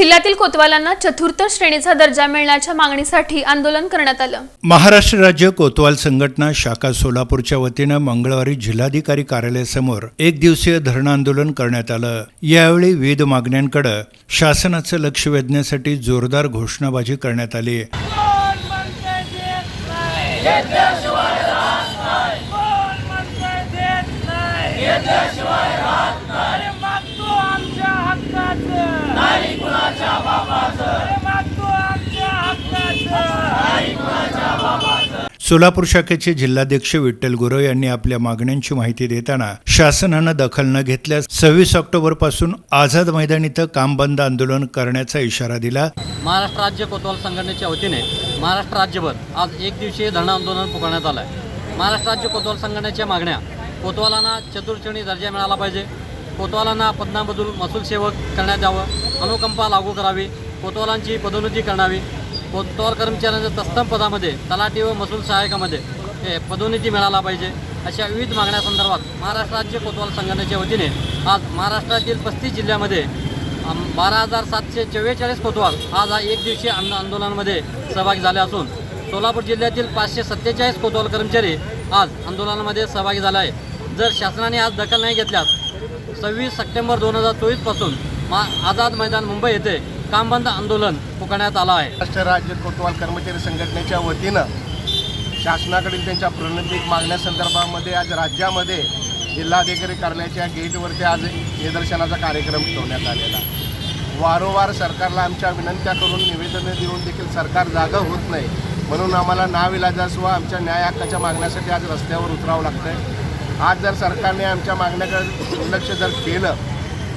जिल्ह्यातील कोतवालांना चतुर्थ श्रेणीचा दर्जा मिळण्याच्या मागणीसाठी आंदोलन करण्यात आलं. महाराष्ट्र राज्य कोतवाल संघटना शाखा सोलापूरच्या वतीनं मंगळवारी जिल्हाधिकारी कार्यालयासमोर एक दिवसीय धरण आंदोलन करण्यात आलं. यावेळी विविध मागण्यांकडे शासनाचं लक्ष वेधण्यासाठी जोरदार घोषणाबाजी करण्यात आली. सोलापूर शाखेचे जिल्हाध्यक्ष विठ्ठल गुरव यांनी आपल्या मागण्यांची माहिती देताना शासनानं दखल न घेतल्यास सव्वीस ऑक्टोबरपासून आझाद मैदान इथं काम बंद आंदोलन करण्याचा इशारा दिला. महाराष्ट्र राज्य कोतवाल संघटनेच्या वतीने महाराष्ट्र राज्यभर आज एक दिवसीय धरणं आंदोलन पुकारण्यात आलं आहे महाराष्ट्र राज्य कोतवाल संघटनेच्या मागण्या कोतवालांना चतुर्श्रेणी दर्जा मिळाला पाहिजे कोतवालांना पदनाबदूल महसूल सेवक करण्यात यावं अनुकंपा लागू करावी कोतवालांची पदोन्नती करावी कोतवाल कर्मचाऱ्यांच्या तत्सम पदामध्ये तलाठी व महसूल सहायकामध्ये हे पदोन्नती मिळाला पाहिजे. अशा विविध मागण्यासंदर्भात महाराष्ट्र राज्य कोतवाल संघटनेच्या वतीने आज महाराष्ट्रातील पस्तीस जिल्ह्यामध्ये बारा हजार सातशे चव्वेचाळीस कोतवाल आज हा एक दिवसीय आंद आंदोलनामध्ये सहभागी झाले असून सोलापूर जिल्ह्यातील पाचशे सत्तेचाळीस कोतवाल कर्मचारी आज आंदोलनामध्ये सहभागी झाले आहे जर शासनाने आज दखल नाही घेतल्यास सव्वीस सप्टेंबर दोन हजार चोवीसपासून मा आझाद मैदान मुंबई येथे कामबंद आंदोलन पुकारण्यात आलं आहे. महाराष्ट्र राज्य कोतवाल कर्मचारी संघटनेच्या वतीनं शासनाकडील त्यांच्या प्रलंबित मागण्यासंदर्भामध्ये आज राज्यामध्ये जिल्हाधिकारी कार्यालयाच्या गेटवरती आज निदर्शनाचा कार्यक्रम ठेवण्यात आलेला वारंवार सरकारला आमच्या विनंत्या करून निवेदनं देऊन देखील सरकार जागा होत नाही. म्हणून आम्हाला नाविलाजास्व आमच्या न्याय हक्काच्या मागण्यासाठी आज रस्त्यावर उतरावं लागतं आज जर सरकारने आमच्या मागण्याकडे दुर्लक्ष जर केलं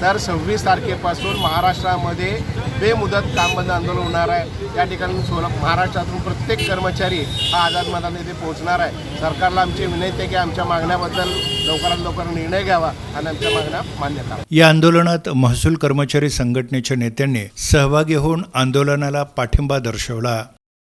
तर सव्वीस तारखेपासून महाराष्ट्रामध्ये बेमुदत कामबंद आंदोलन होणार आहे. या ठिकाणी सोलापूर महाराष्ट्रातून प्रत्येक कर्मचारी हा आझाद मैदान येथे पोहोचणार आहे. सरकारला आमची विनंती आहे की आमच्या मागण्याबद्दल लवकरात लवकर निर्णय घ्यावा आणि आमच्या मागण्या मान्य करा या आंदोलनात महसूल कर्मचारी संघटनेच्या नेत्यांनी सहभागी होऊन आंदोलनाला पाठिंबा दर्शवला.